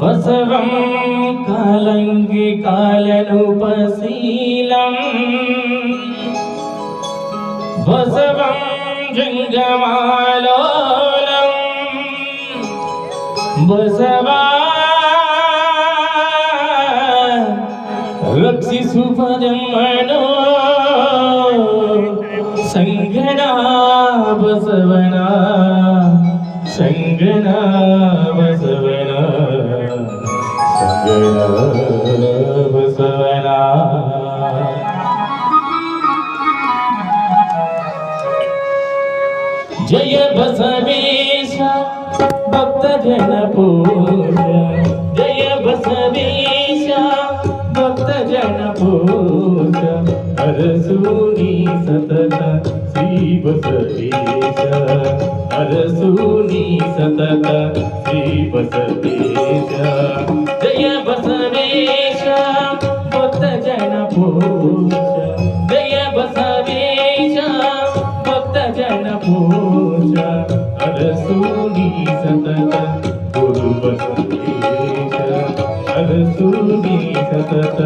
बसवं कालङ्गे कालनुपशीलम् बसवं झञ्जमालोल बसवा रक्षि सुपदं मनो। संगना बसवना संगना बसवना संगना बसवना जय बसवेश भक्त जन पूजा। जय बसवेश भक्त जन पूजा। हर सुनी सत ಅರಸೂನಿ ಸತತ ಶ್ರೀ ಬಸವೇಶ ಜಯ ಬಸವೇಶ ಭಕ್ತ ಜನ ಪೂಜ ಜಯ ಬಸವೇಶ ಭಕ್ತ ಜನ ಪೂಜ ಅರಸೂನಿ ಸತತ ಗುರು ಬಸವೇಶ ಅರಸೂನಿ ಸತತ